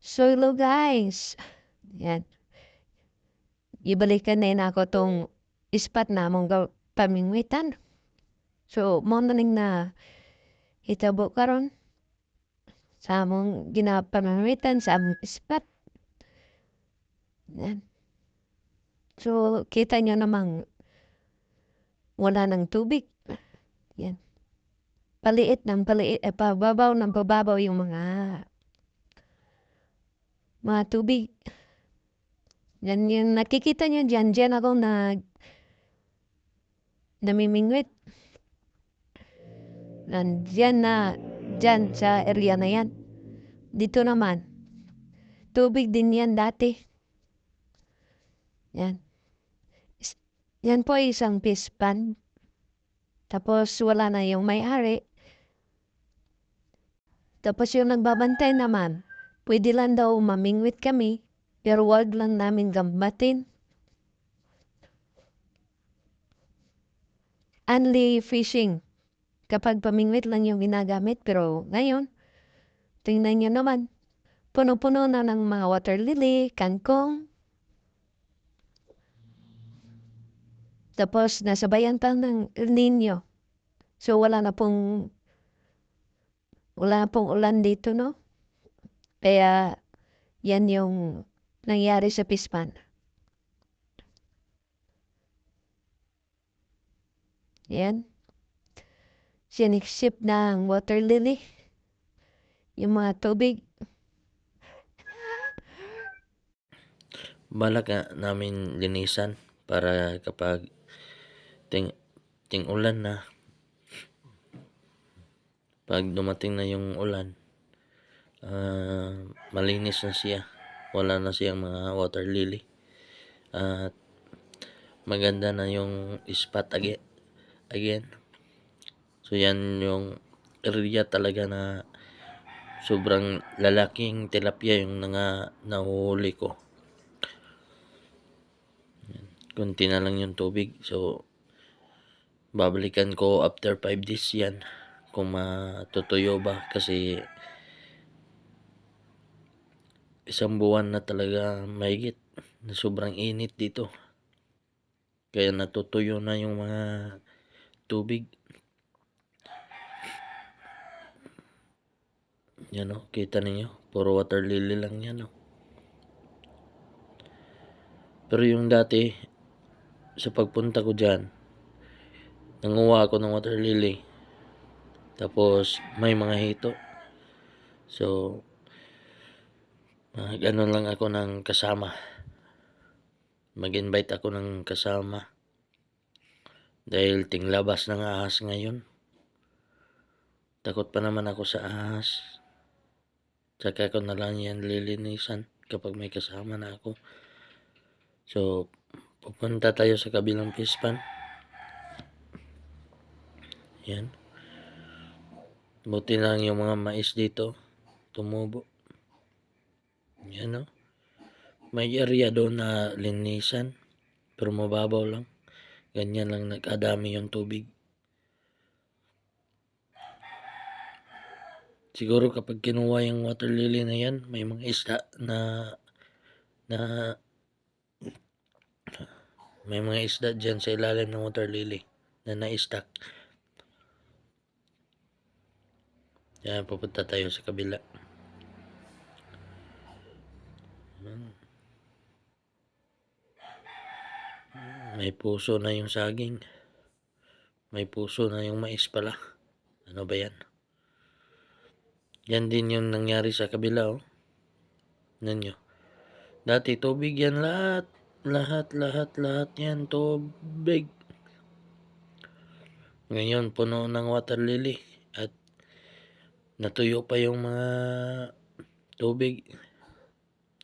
So, hello guys. Yan. Ibalikan na ako tong spot na mong gaw- pamingwitan. So, mo na hitabo karon sa among ginapamingwitan sa among spot. Yan. So, kita nyo namang wala ng tubig. Yan. Paliit ng paliit, eh, pababaw ng pababaw yung mga mga tubig. Yan yung nakikita nyo dyan, dyan ako nag namimingwit. Nandyan na, dyan sa area na yan. Dito naman, tubig din yan dati. Yan. Yan po ay isang fish pond. Tapos wala na yung may-ari. Tapos yung nagbabantay naman, pwede lang daw mamingwit kami, pero wag lang namin gambatin. Only fishing. Kapag pamingwit lang yung ginagamit, pero ngayon, tingnan nyo naman, puno-puno na ng mga water lily, kangkong. Tapos nasabayan pa ng El Nino. So wala na pong wala pong ulan dito, no? Kaya yan yung nangyari sa Pispan. Yan. Siniksip ng water lily. Yung mga tubig. balak namin linisan para kapag ting ting ulan na pag dumating na yung ulan ah, malinis na siya wala na siyang mga water lily at maganda na yung spot again so yan yung area talaga na sobrang lalaking tilapia yung nga nahuhuli ko kunti na lang yung tubig. So, babalikan ko after 5 days yan. Kung matutuyo ba. Kasi, isang buwan na talaga mahigit. Na sobrang init dito. Kaya natutuyo na yung mga tubig. Yan o, kita ninyo. Puro water lily lang yan o. Pero yung dati, sa pagpunta ko dyan, nanguha ako ng water lily. Tapos, may mga hito. So, mag ano lang ako ng kasama. Mag-invite ako ng kasama. Dahil tinglabas ng ahas ngayon. Takot pa naman ako sa ahas. Tsaka ko na lang yan lilinisan kapag may kasama na ako. So, pupunta tayo sa kabilang pispan. Yan. Buti lang yung mga mais dito. Tumubo. Yan o. May area doon na linisan. Pero mababaw lang. Ganyan lang nagkadami yung tubig. Siguro kapag kinuha yung water lily na yan, may mga isda na na may mga isda dyan sa ilalim ng water lily na na-stack. Yan, pupunta tayo sa kabila. May puso na yung saging. May puso na yung mais pala. Ano ba yan? Yan din yung nangyari sa kabila, oh. Nanyo. Dati tubig yan lahat. Lahat, lahat, lahat yan tubig. Ngayon, puno ng water lily. At natuyo pa yung mga tubig.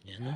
Yan o.